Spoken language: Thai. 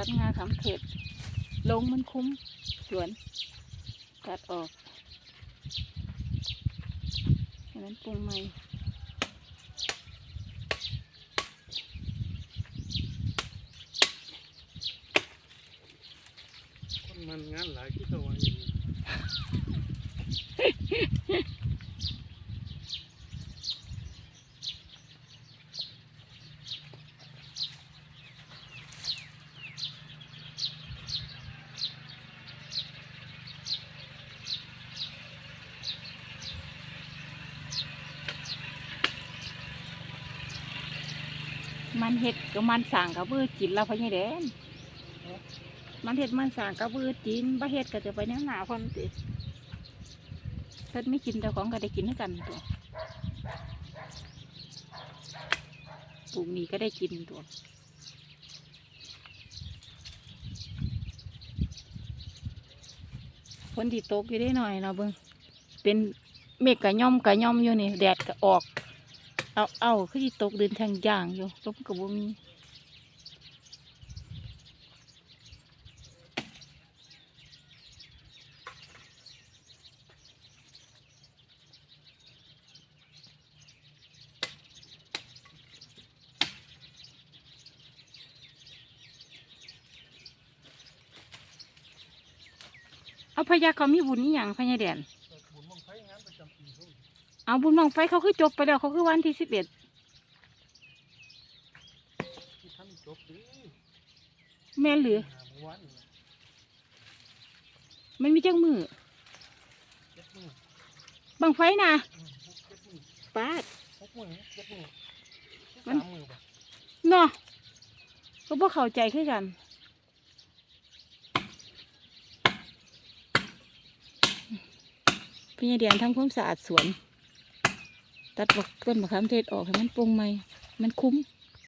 ตัดงาขำเทศลงมันคุ้มสวน ตัดออกอันนั้นปรุงใหม่มันงานหลายที่ตัวอยู่ มันเห็ดกับมันสั่งกับบือกินแล้วพะยายแดนมันเห็ดมันสั่งกับบือกินบ่เห็ดก็จะไปแนวหนาคนติเพิ่นไม่กินแต่ของก็ได้กินด้วยกันตัวปลูกนี้ก็ได้กินตัวคนที่ตกอยู่ได้หน่อยเนาะเบิ่งเป็นเมฆกะย่อมกะย่อมอยู่นี่แดดก็ออก เอาเอาคือที่ตกเดินทางย่างอยู่ลมกับบ่มีเอาพญาเขามีบุญนี่อยังพญาแดนบุญบังไฟงานประจำปีเขา เอาบุญบังไฟเขาคือจบไปแล้วเขาคือวันที่สิบเอ็ดที่ท่านจบดีแม่นหรือหาเมื่อวานนี่มันมีจังมือเจ็ดมือบังไฟนะอืมเจ็ดมือปาด หกมือเจ็ดมือมัน สามมือป่ะเนาะก็บ่เข้าใจคือกัน พี่ยายเดียนทำความสะอาดสวน ตัดบักต้นมะขามเทศออกให้มันปรุงใหม่ มันคุ้ม